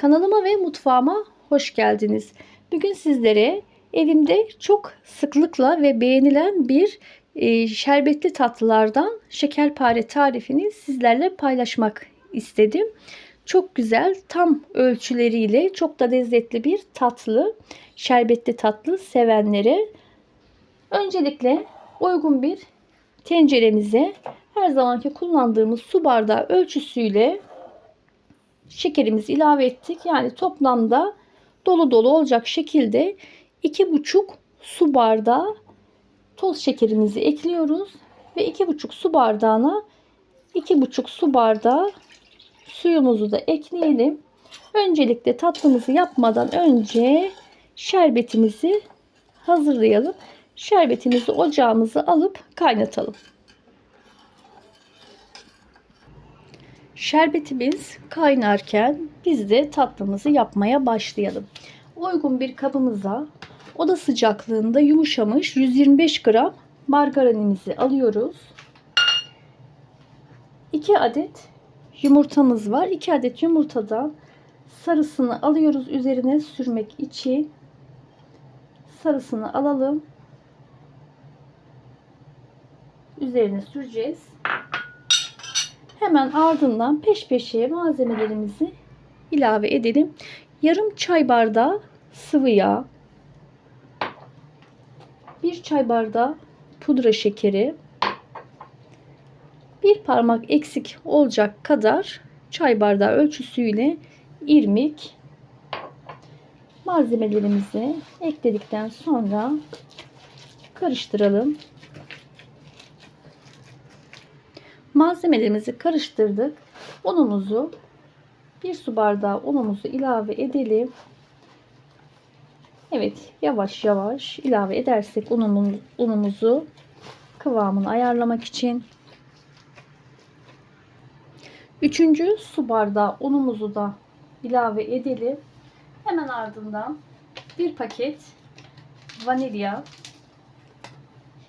Kanalıma ve mutfağıma hoş geldiniz. Bugün sizlere evimde çok sıklıkla ve beğenilen bir e, şerbetli tatlılardan şekerpare tarifini sizlerle paylaşmak istedim. Çok güzel, tam ölçüleriyle çok da lezzetli bir tatlı, şerbetli tatlı sevenlere. Öncelikle uygun bir tenceremize her zamanki kullandığımız su bardağı ölçüsüyle şekerimizi ilave ettik. Yani toplamda dolu dolu olacak şekilde 2,5 su bardağı toz şekerimizi ekliyoruz ve 2,5 su bardağına 2,5 su bardağı suyumuzu da ekleyelim. Öncelikle tatlımızı yapmadan önce şerbetimizi hazırlayalım. Şerbetimizi ocağımıza alıp kaynatalım. Şerbetimiz kaynarken biz de tatlımızı yapmaya başlayalım. Uygun bir kabımıza oda sıcaklığında yumuşamış 125 gram margarinimizi alıyoruz. 2 adet yumurtamız var. 2 adet yumurtadan sarısını alıyoruz üzerine sürmek için. Sarısını alalım. Üzerine süreceğiz. Hemen ardından peş peşe malzemelerimizi ilave edelim. Yarım çay bardağı sıvı yağ, bir çay bardağı pudra şekeri, bir parmak eksik olacak kadar çay bardağı ölçüsüyle irmik malzemelerimizi ekledikten sonra karıştıralım. Malzemelerimizi karıştırdık. Unumuzu bir su bardağı unumuzu ilave edelim. Evet yavaş yavaş ilave edersek unumuz, unumuzu kıvamını ayarlamak için. Üçüncü su bardağı unumuzu da ilave edelim. Hemen ardından bir paket vanilya,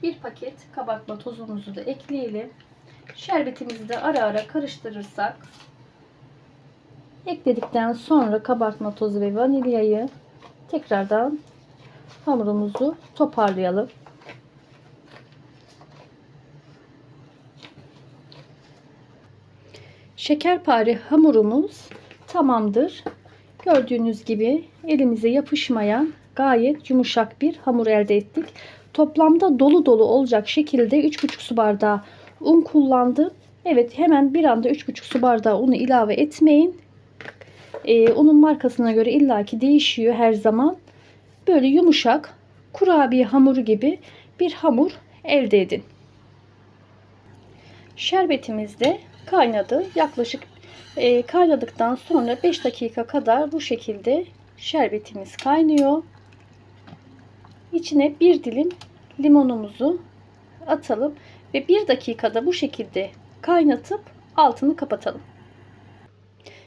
bir paket kabartma tozumuzu da ekleyelim. Şerbetimizi de ara ara karıştırırsak ekledikten sonra kabartma tozu ve vanilyayı tekrardan hamurumuzu toparlayalım. Şekerpare hamurumuz tamamdır. Gördüğünüz gibi elimize yapışmayan gayet yumuşak bir hamur elde ettik. Toplamda dolu dolu olacak şekilde 3,5 su bardağı un kullandım. Evet hemen bir anda 3,5 su bardağı unu ilave etmeyin. Ee, unun markasına göre illaki değişiyor her zaman. Böyle yumuşak kurabiye hamuru gibi bir hamur elde edin. Şerbetimiz de kaynadı. Yaklaşık e, kaynadıktan sonra 5 dakika kadar bu şekilde şerbetimiz kaynıyor. İçine bir dilim limonumuzu atalım ve bir dakikada bu şekilde kaynatıp altını kapatalım.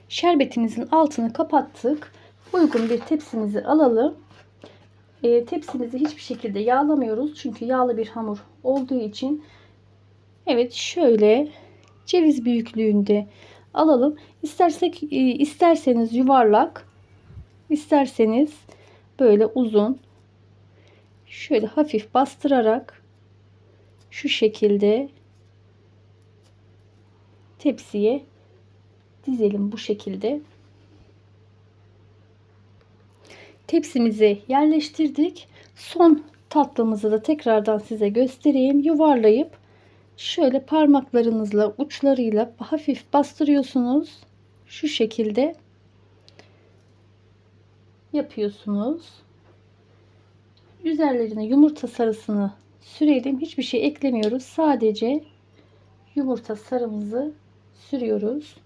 Şerbetimizin altını kapattık. Uygun bir tepsimizi alalım. E, tepsimizi hiçbir şekilde yağlamıyoruz. Çünkü yağlı bir hamur olduğu için. Evet şöyle ceviz büyüklüğünde alalım. İstersek e, isterseniz yuvarlak, isterseniz böyle uzun. Şöyle hafif bastırarak şu şekilde tepsiye dizelim bu şekilde. Tepsimizi yerleştirdik. Son tatlımızı da tekrardan size göstereyim. Yuvarlayıp şöyle parmaklarınızla uçlarıyla hafif bastırıyorsunuz. Şu şekilde yapıyorsunuz. Üzerlerine yumurta sarısını sürelim. Hiçbir şey eklemiyoruz. Sadece yumurta sarımızı sürüyoruz.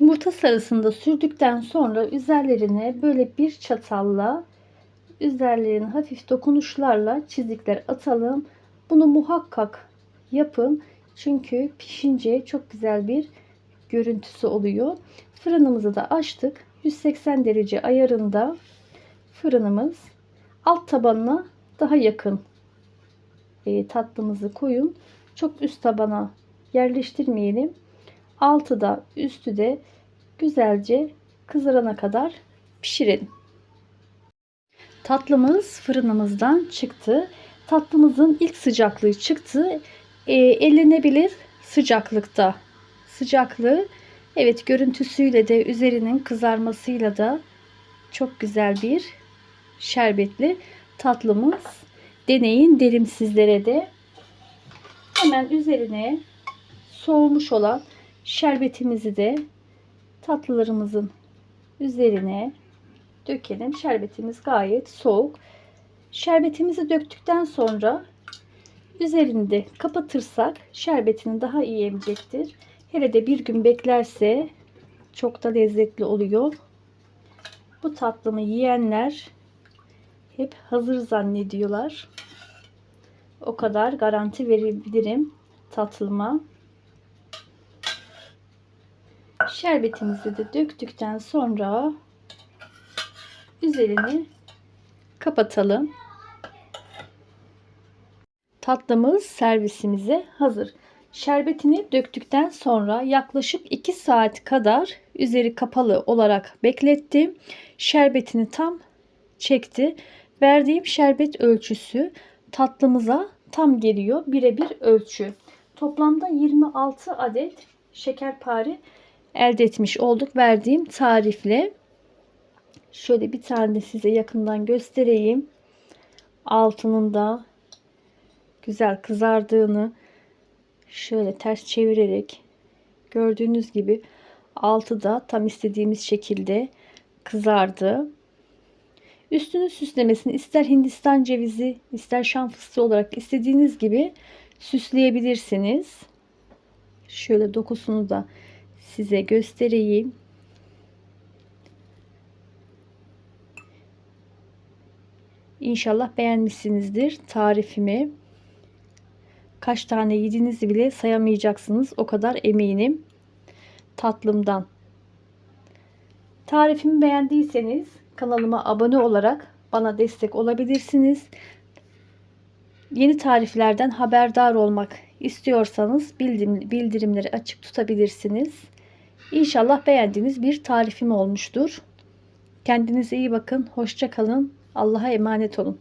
Yumurta sarısını da sürdükten sonra üzerlerine böyle bir çatalla üzerlerine hafif dokunuşlarla çizikler atalım. Bunu muhakkak yapın. Çünkü pişince çok güzel bir görüntüsü oluyor. Fırınımızı da açtık. 180 derece ayarında fırınımız alt tabanına daha yakın e, tatlımızı koyun. Çok üst tabana yerleştirmeyelim. Altı da üstü de güzelce kızarana kadar pişirelim. Tatlımız fırınımızdan çıktı. Tatlımızın ilk sıcaklığı çıktı. E, ellenebilir sıcaklıkta. Sıcaklığı evet görüntüsüyle de üzerinin kızarmasıyla da çok güzel bir şerbetli tatlımız. Deneyin derim sizlere de. Hemen üzerine soğumuş olan şerbetimizi de tatlılarımızın üzerine dökelim. Şerbetimiz gayet soğuk. Şerbetimizi döktükten sonra üzerinde kapatırsak şerbetini daha iyi emecektir. Hele de bir gün beklerse çok da lezzetli oluyor. Bu tatlımı yiyenler hep hazır zannediyorlar. O kadar garanti verebilirim tatlıma. Şerbetimizi de döktükten sonra üzerini kapatalım. Tatlımız servisimize hazır. Şerbetini döktükten sonra yaklaşık 2 saat kadar üzeri kapalı olarak beklettim. Şerbetini tam çekti. Verdiğim şerbet ölçüsü tatlımıza tam geliyor. Birebir ölçü. Toplamda 26 adet şekerpare elde etmiş olduk verdiğim tarifle. Şöyle bir tane size yakından göstereyim. Altının da güzel kızardığını şöyle ters çevirerek gördüğünüz gibi altı da tam istediğimiz şekilde kızardı. Üstünü süslemesini ister Hindistan cevizi ister şam fıstığı olarak istediğiniz gibi süsleyebilirsiniz. Şöyle dokusunu da size göstereyim. İnşallah beğenmişsinizdir tarifimi. Kaç tane yediğinizi bile sayamayacaksınız. O kadar eminim tatlımdan. Tarifimi beğendiyseniz kanalıma abone olarak bana destek olabilirsiniz. Yeni tariflerden haberdar olmak istiyorsanız bildirim, bildirimleri açık tutabilirsiniz. İnşallah beğendiğiniz bir tarifim olmuştur. Kendinize iyi bakın. Hoşça kalın. Allah'a emanet olun.